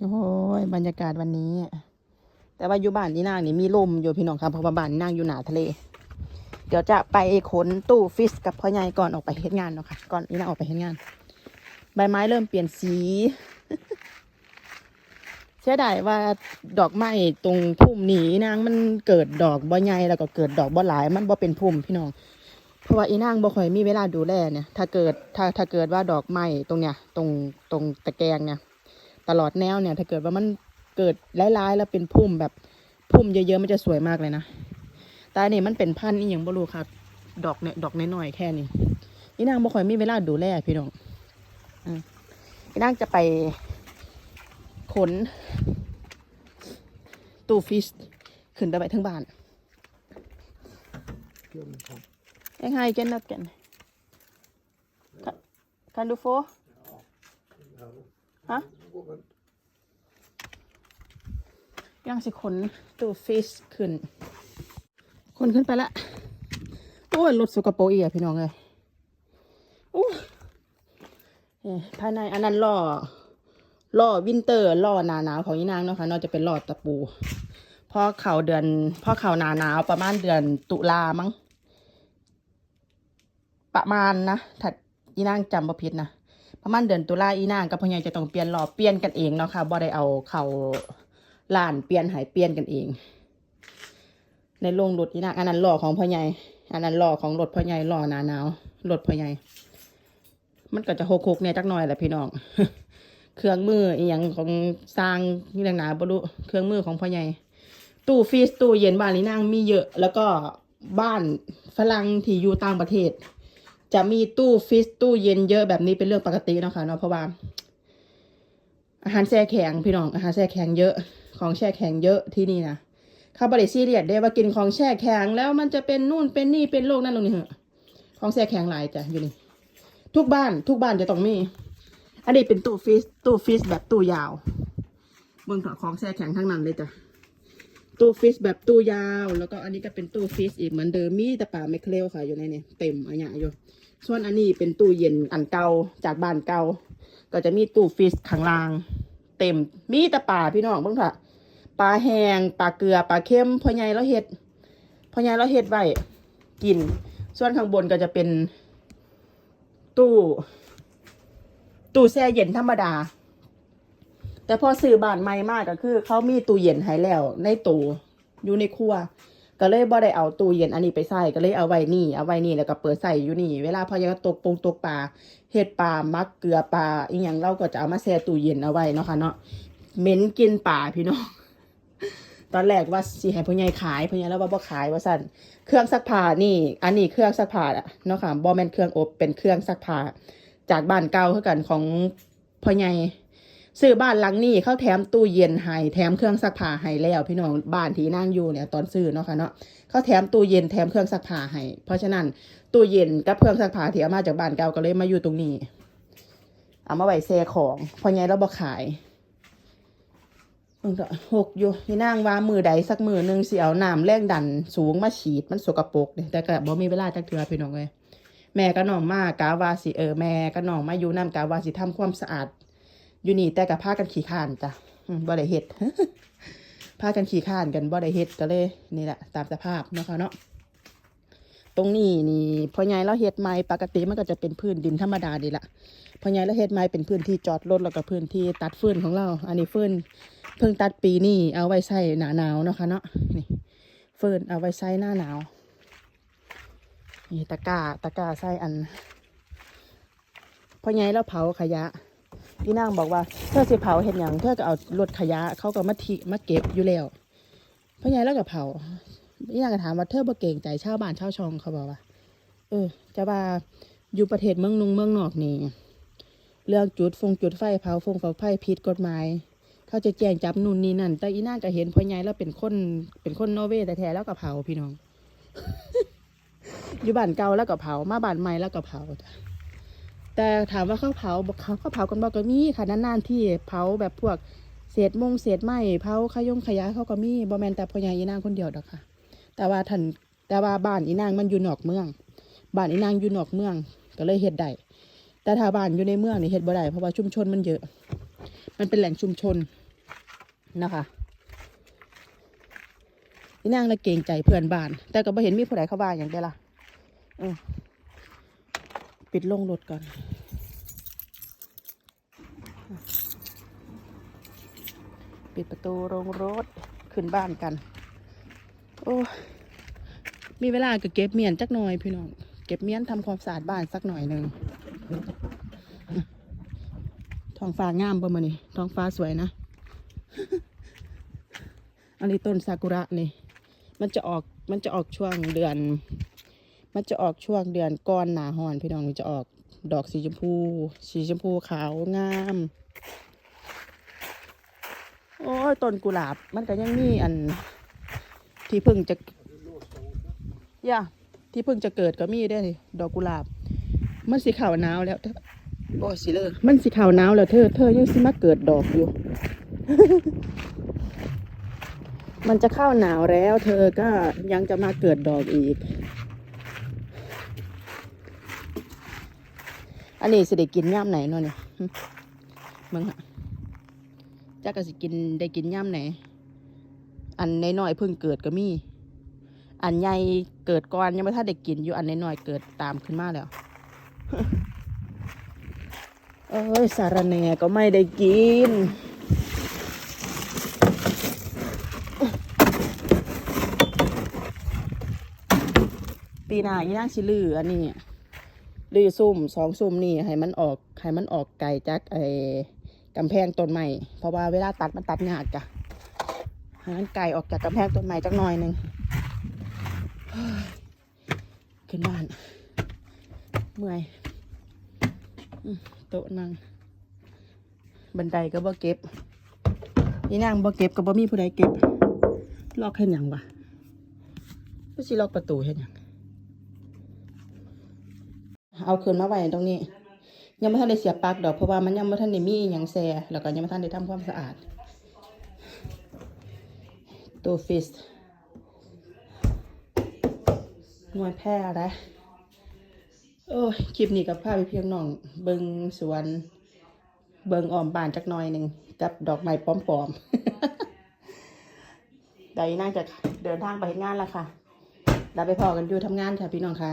โอ้ยบรรยากาศวันนี้ แต่ว่าอยู่บ้านนี่นางนี่มีลมอยู่พี่น้องครับเพราะว่าบ้านนี่นางอยู่หนาทะเล เดี๋ยวจะไปขนตู้ฟิสกับพ่อใหญ่ก่อนออกไปเฮ็ดงานเนาะค่ะก่อนนี่นางออกไปเฮ็ดงาน ใบไม้เริ่มเปลี่ยนสีเสียดายว่าดอกไม้ตรงพุ่มนี้นางมันเกิดดอกบ่ใหญ่แล้วก็เกิดดอกบ่หลาย มันบ่เป็นพุ่มพี่น้อง เพราะว่าอีนางบ่ค่อยมีเวลาดูแลเนี่ย ถ้าเกิดถ้าถ้าเกิดว่าดอกไม้ตรงเนี้ยตรงตรงตะแกรงเนี่ย ตลอดแนวเนี่ย ถ้าเกิดว่ามันเกิดร้ายๆแล้วเป็นพุ่มแบบพุ่มเยอะๆมันจะสวยมากเลยนะแต่อันนี่มันเป็นพันธุ์อีหยังบ่รู้ครับ ดอกเนี่ยดอกน้อยๆแค่นี้อีนางบ่ค่อยมีเวลาดูแลพี่น้องอืมอีนางจะไปขนตู้ฟิชขึ้นไปไว้ทั้งบ้านยังไงเจนนัดกันกันดูโฟ ฮะยังสิขนตู้ฟิชขึ้น คนขึ้นไปละ โอ้ยรถสกปรกอีกอะพี่น้องเลยโอ้ยภายในอันนั้นล่อล่อวินเตอร์ล่อหนาหนาวของยีนางเนาะค่ะนอกจะเป็นล่อตะปูพอเข่าเดือนพอเข่าหนาหนาวประมาณเดือนตุลามั้งประมาณนะถ้าอีนางจำบ่ผิดนะ ประมาณเดือนตุลาอีนางกับพ่อใหญ่จะต้องเปลี่ยนรอเปลี่ยนกันเองเนาะค่ะบ่ได้เอาเขาล้านเปลี่ยนหายเปลี่ยนกันเอง ในโรงรถอีนางอันนั้นหล้อของพ่อใหญ่อันนั้นหล้อของรถพ่อใหญ่หล้อหนาหนาวรถพ่อใหญ่มันก็จะหกเนี่ยจักหน่อยแหละพี่น้องเครื่องมืออีหยังของสร้างนี่หนาบรู้เครื่องมือของพ่อใหญ่ตู้ฟรีซตู้เย็นบ้านนี้นางมีเยอะ แล้วก็บ้านฝรั่งที่อยู่ต่างประเทศ จะมีตู้ฟิสตู้เย็นเยอะแบบนี้เป็นเรื่องปกติเนาะค่ะเนาะเพราะว่า อาหารแช่แข็งพี่น้องอาหารแช่แข็งเยอะของแช่แข็งเยอะที่นี่นะเขาบริซีเรียสได้ว่ากินของแช่แข็งแล้วมันจะเป็นนู่นเป็นนี่เป็นโรคนั่นตรงนี้เหรอะของแช่แข็งหลายจ้ะอยู่นี่ทุกบ้านทุกบ้านจะต้องมี อันนี้เป็นตู้ฟิสตู้ฟิสแบบตู้ยาวเบื้องของแช่แข็งทั้งนั้นเลยจ้ะ ตู้ฟิสแบบตู้ยาว แล้วก็อันนี้ก็เป็นตู้ฟิสอีกเหมือนเดิมมีแต่ป่าไม่เคลวค่ะอยู่ในนี้เต็มอันเนี้ยอยู่ ส่วนอันนี้เป็นตู้เย็นอันเก่าจากบ้านเก่าก็จะมีตู้ฟิสข้างล่าง เต็มมีแต่ปลาพี่น้องเบิ่งค่ะปลาแห้งปลาเกลือปลาเค็มพ่อใหญ่เราเฮ็ดพ่อใหญ่เราเฮ็ดไว้กิน ส่วนข้างบนก็จะเป็นตู้ ตู้แช่เย็นธรรมดา แต่พอซื้อบ้านใหม่มากก็คือ เขามีตู้เย็นให้แล้ว ในตู้อยู่ในครัว ก็เลยบ่ได้เอาตู้เย็นอันนี้ไปใส่ก็เลยเอาไว้นี่เอาไว้นี่แล้วก็เปิดใส่อยู่นี่ เวลาพอยังตกปงตกปลาเห็ดปลามักเกลือปลาอีหยังเราก็จะเอามาแช่ตู้เย็นเอาไว้เนาะค่ะเนาะเหม็นกินปลาพี่น้องตอนแรกว่าสิให้พ่อใหญ่ขายพ่อใหญ่แล้วว่าบ่ขายว่าสั่นเครื่องซักผ้านี่ อันนี้เครื่องซักผ้าเนาะค่ะบ่แม่นเครื่องอบเป็นเครื่องซักผ้าจากบ้านเก่าคือกันของพ่อใหญ่ ซื้อบ้านหลังนี้เขาแถมตู้เย็นให้แถมเครื่องซักผ้าให้แล้ว พี่น้องบ้านที่นั่งอยู่เนี่ยตอนซื้อเนาะค่ะเนาะเขาแถมตู้เย็นแถมเครื่องซักผ้าให้เพราะฉะนั้นตู้เย็นกับเครื่องซักผ้าที่เอามาจากบ้านเก่าก็เลยมาอยู่ตรงนี้ เอามาไว้แซ่ของเพอไงเราบ่ขายมันก็หกอยู่พี่นางว่ามือใดสักมือหนึ่งเสิเอาน้ำแรงดันสูงมาฉีดมันสกปรกเด้แต่ก็บ่มีเวลาจักเทื่อพี่น้องเลยแม่ก็น้องมากกาวาสิเออแม่ก็น้องมาอยู่น้ำกาวาสิทำความสะอาด อยู่นี่แต่กับพากันขี่ข้านจ้ะบ่ได้เฮ็ดพากันขี่ข้านกันบ่ได้เฮ็ดก็เลยนี่แหละตามสภาพนะคะเนาะตรงนี้นี่พอใหญ่เราเฮ็ดไม้ปกติมันก็จะเป็นพื้นดินธรรมดาดีละพอใหญ่เราเฮ็ดไม้เป็นพื้นที่จอดรถแล้วก็พื้นที่ตัดฟืนของเรา อันนี้ฟืนเพิ่งตัดปีนี้เอาไว้ใส่หนาหนาวเนาะค่ะเนาะนี่ฟืนเอาไว้ใส่หน้าหนาวนี่ตะกร้าตะกร้าใส่อันพอใหญ่เราเผาขยะ พี่นางบอกว่าเธอสิเผาเห็นอย่างเธอก็เอารถขยะเขาก็มาทิมาเก็บอยู่แล้วเพราะไงแล้วก็เผาพี่นางก็ถามว่าเธอบ่เก่งใจชาวบ้านชาวช่องเขาบอกว่า เออ จะว่าอยู่ประเทศเมืองนุงเมืองนอกนี่เรื่องจุดฟงจุดไฟเผาฟงเผาไฟผิดกฎหมาย เขาจะแจ้งจับนู่นนี่นั่น แต่อีนางก็เห็นพ่อใหญ่แล้วเป็นคนเป็นคนนอร์เวย์แต่แท้แล้วก็เผาพี่น้อง อยู่บ้านเก่าแล้วก็เผามาบ้านใหม่แล้วก็เผาจ้ะ แต่ถามว่าเขาเผาบอกเขาเขาเผากันบอกก็มีค่ะนานๆที่เผาแบบพวกเศษมงเศษไม้เผาขยงขยะเขาก็มีบ่แมนแต่พ่อใหญ่อีนางคนเดียวดอกค่ะ แต่ว่าท่านแต่ว่าบ้านอีนางมันอยู่นอกเมือง บ้านอีนางอยู่นอกเมือง ก็เลยเฮ็ดได้แต่ถ้าบ้านอยู่ในเมืองนี่เฮ็ดบ่ได้เพราะว่าชุมชนมันเยอะ มันเป็นแหล่งชุมชนนะคะอีนางละเกรงใจเพื่อนบ้าน แต่ก็บ่เห็นมีผู้ใดเข้าบ้านอย่างเดียวล่ะเออ ปิดลงรถก่อน ปิดประตูโรงรถขึ้นบ้านกัน โอ้มีเวลาก็เก็บเมียนจักหน่อยพี่น้อง เก็บเมียนทำความสะอาดบ้านสักหน่อยหนึ่งท้องฟ้างามประมานี่ท้องฟ้าสวยนะ อันนี้ต้นซากุระนี่ มันจะออก มันจะออกช่วงเดือน มันจะออกช่วงเดือนก้อนหนาหอนพี่น้องมันจะออกดอกสีชมพู สีชมพูขาวงาม โอ้ยต้นกุหลาบมันก็ยังมีอัน ที่เพิ่งจะย่าที่เพิ่งจะเกิดก็มีได้ดอกกุหลาบ มันสีขาวหนาวแล้วโอ้สิเลยมันสีขาวหนาวแล้วเธอ เธอยังสิมาเกิดดอกอยู่ มันจะเข้าหนาวแล้ว เธอก็ยังจะมาเกิดดอกอีก อันนี้สิได้กินย่ำไหนเนาะเนี่ยมึงอะจักก็สิกินได้กินย่ำไหน อันน้อยๆเพิ่งเกิดก็มี อันใหญ่เกิดก่อนยังไม่ทันได้กินอยู่อันน้อยๆเกิดตามขึ้นมาแล้วเอ้ยสารแหน่ก็ไม่ได้กินปีหน้าอีนางสิลืออันนี้ ลือซุ่มสองซุ่มนี่ให้มันออกให้มันออกไกลจากไอ้กำแพงต้นไม้เพราะว่าเวลาตัดมันตัดยากจ้ะให้มันไกลออกจากกำแพงต้นไม้จักหน่อยหนึ่งเขึ้นบ้านเมื่อยโต๊ะนั่งบันไดก็บ่เก็บนี่นางบ่เก็บก็บ่มีผู้ใดเก็บล็อกเห็นยังวะก็สิล็อกประตูเห็นยัง เอาคืนมาไว้ตรงนี้ ยังไม่ทันได้เสียบปลั๊กดอกเพราะว่ามันยังไม่ทันได้มีอย่างแซ่แล้วก็ยังไม่ทันได้ทำความสะอาดตัวฟิสหน่วยแพร่นะโอ้คลิปนี้กับพาไปเพียงน้องเบิงสวน เบิงอ้อมบานจักหน่อยหนึ่งกับดอกไม้ปลอมๆเดี๋ยวน่าจะเดินทางไปเฮ็ดงานแล้วค่ะเราไปพอกันอยู่ทำงานค่ะพี่น้องค่ะ